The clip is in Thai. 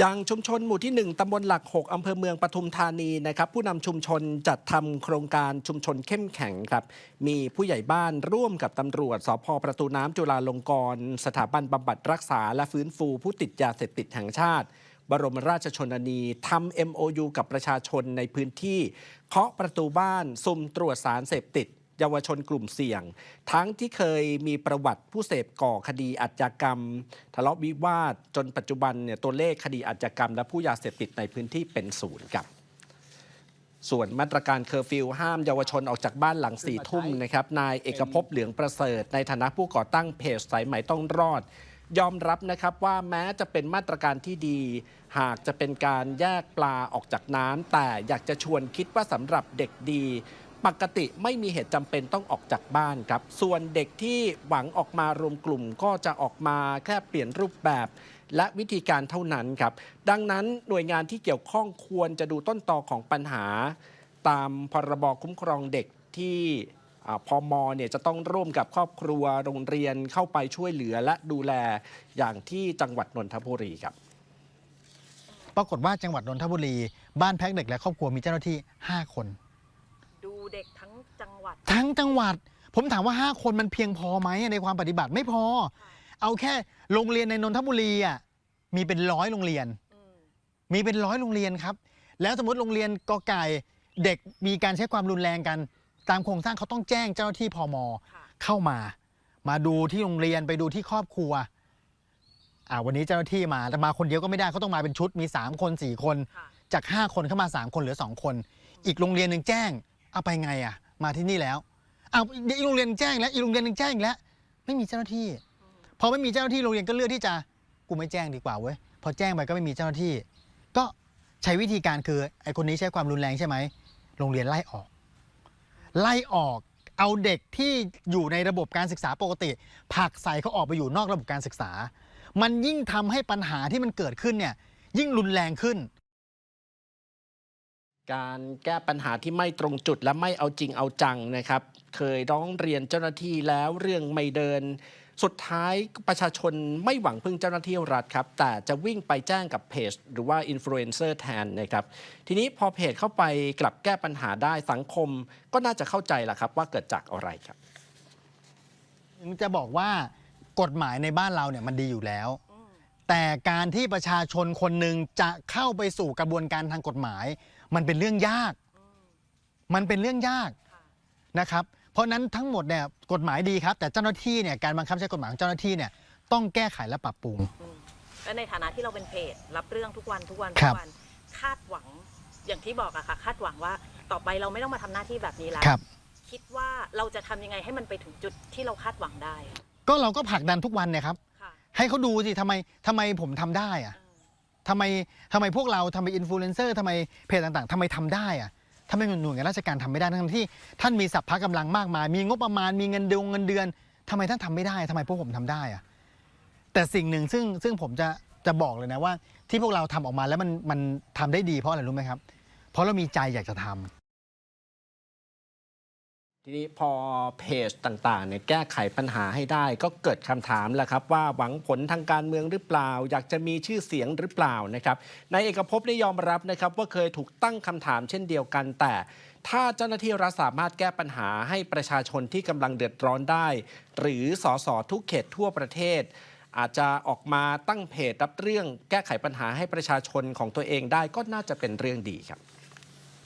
อย่างชุมชนหมู่ที่ 1ตำบลหลัก 6อำเภอเมืองปทุมธานีนะครับผู้นำชุมชนจัดทำโครงการชุมชนเข้มแข็งครับ มีผู้ใหญ่บ้านร่วมกับตำรวจสพประตูน้ำจุฬาลงกรณ์สถาบันบำบัดรักษาและฟื้นฟูผู้ติดยาเสพติดแห่งชาติ บรมราชชนนีทำ MOU กับประชาชนในพื้นที่เคาะประตูบ้านสุ่มตรวจสารเสพติด เยาวชนกลุ่มเสี่ยง ทั้งที่เคยมีประวัติผู้เสพก่อคดีอาชญากรรม ทะเลาะวิวาท จนปัจจุบันเนี่ยตัวเลขคดีอาชญากรรม และผู้ยาเสพติดในพื้นที่เป็นศูนย์ครับส่วนมาตรการเคอร์ฟิวห้ามเยาวชนออกจากบ้านหลังสี่ทุ่มนะครับนายเอกภพเหลืองประเสริฐ ในฐานะผู้ก่อตั้งเพจสายไหมต้องรอด ยอมรับนะครับว่าแม้จะเป็นมาตรการที่ดี หากจะเป็นการแยกปลาออกจากน้ำแต่อยากจะชวนคิดว่าสำหรับเด็กดี ปกติไม่มีเหตุจำเป็นต้องออกจากบ้านครับ ส่วนเด็กที่หวังออกมารวมกลุ่มก็จะออกมาแค่เปลี่ยนรูปแบบ และวิธีการเท่านั้นครับ ดังนั้นหน่วยงานที่เกี่ยวข้องควรจะดูต้นตอของปัญหา ตามพรบคุ้มครองเด็กที่อ่าพมเนี่ยจะต้องร่วมกับครอบครัวโรงเรียนเข้าไปช่วยเหลือและดูแลอย่างที่จังหวัดนนทบุรีครับ ปรากฏว่าจังหวัดนนทบุรี บ้านแพักเด็กและครอบครัวมีเจ้าหน้าที่ 5 คน ดูเด็กทั้งจังหวัด ทั้งจังหวัด ผมถามว่า 5 คนมันเพียงพอไหมในความปฏิบัติไม่พอ เอาแค่โรงเรียนในนนทบุรีอะมีเป็นร้อยโรงเรียนอืมมีเป็นร้อยโรงเรียนครับ แล้วสมมติโรงเรียนกอไก่เด็กมีการใช้ความรุนแรงกัน ตามโครงสร้างเขาต้องแจ้งเจ้าหน้าที่พมค่ะเข้ามา มาดูที่โรงเรียนไปดูที่ครอบครัวอ่าวันนี้เจ้าหน้าที่มาแต่มาคนเดียวก็ไม่ได้เขาต้องมาเป็นชุดมี 3 คน 4 คนค่ะจาก 5 คนเข้ามา 3 คนเหลือ 2 คน อีกโรงเรียนหนึ่งแจ้งเอาไปไงอะ มาที่นี่แล้วเอาอีกโรงเรียนแจ้งแล้วอีกโรงเรียนหนึ่งแจ้งอีกแล้ว ไม่มีเจ้าหน้าที่ พอไม่มีเจ้าหน้าที่โรงเรียนก็เลือกที่จะกูไม่แจ้งดีกว่าเว้ยพอแจ้งไปก็ไม่มีเจ้าหน้าที่ ก็ใช้วิธีการคือไอ้คนนี้ใช้ความรุนแรงใช่ไหมโรงเรียนไล่ออก ไล่ออกเอาเด็กที่อยู่ในระบบการศึกษาปกติผลักใส่เขาออกไปอยู่นอกระบบการศึกษา มันยิ่งทำให้ปัญหาที่มันเกิดขึ้นเนี่ยยิ่งรุนแรงขึ้น การแก้ปัญหาที่ไม่ตรงจุดและไม่เอาจริงเอาจังนะครับ เคยร้องเรียนเจ้าหน้าที่แล้วเรื่องไม่เดิน สุดท้ายประชาชนไม่หวังพึ่งเจ้าหน้าที่รัฐครับ แต่จะวิ่งไปแจ้งกับเพจหรือว่าอินฟลูเอนเซอร์แทนนะครับ ทีนี้พอเพจเข้าไปกลับแก้ปัญหาได้สังคม ก็น่าจะเข้าใจแหละครับว่าเกิดจากอะไรครับ จะบอกว่ากฎหมายในบ้านเราเนี่ยมันดีอยู่แล้ว แต่การที่ประชาชนคนหนึ่งจะเข้าไปสู่กระบวนการทางกฎหมาย มันเป็นเรื่องยากอืมมันเป็นเรื่องยากค่ะนะครับ เพราะฉะนั้นทั้งหมดเนี่ยกฎหมายดีครับ แต่เจ้าหน้าที่เนี่ยการบังคับใช้กฎหมายของเจ้าหน้าที่เนี่ยต้องแก้ไขและปรับปรุงอืมและในฐานะที่เราเป็นเพจรับเรื่องทุกวันทุกวันครัทุบกวันคาดหวังอย่างที่บอกอะค่ะ คาดหวังว่าต่อไปเราไม่ต้องมาทำหน้าที่แบบนี้แล้วครับ คิดว่าเราจะทำยังไงให้มันไปถึงจุดที่เราคาดหวังได้ ก็เราก็ผลักดันทุกวันเนี่ยครับค่ะ ให้เขาดูสิทำไมทำไมผมทำได้อะทำไมทำไมพวกเราทำไมอินฟลูเอนเซอร์ทำไมเพจต่างๆทำไมทำได้อะทำไมหน่วยงานราชการทำไม่ได้ทั้งที่ ท่านมีสัพพะกำลังมากมาย มีงบประมาณมีเงินเดือนเงินเดือนทำไมท่านทำไม่ได้ทำไมพวกผมทำได้อะแต่สิ่งหนึ่งซึ่งซึ่งผมจะจะบอกเลยนะว่า ที่พวกเราทำออกมาแล้วมันมันทำได้ดีเพราะอะไรรู้ไหมครับ เพราะเรามีใจอยากจะทำ ทีนี้พอเพจต่างๆเนี่ยแก้ไขปัญหาให้ได้ ก็เกิดคำถามแหละครับว่าหวังผลทางการเมืองหรือเปล่า อยากจะมีชื่อเสียงหรือเปล่านะครับนายเอกภพได้ยอมรับนะครับว่าเคยถูกตั้งคำถามเช่นเดียวกันแต่ ถ้าเจ้าหน้าที่รัฐสามารถแก้ปัญหาให้ประชาชนที่กำลังเดือดร้อนได้ หรือสสทุกเขตทั่วประเทศ อาจจะออกมาตั้งเพจรับเรื่องแก้ไขปัญหาให้ประชาชนของตัวเองได้ก็น่าจะเป็นเรื่องดีครับ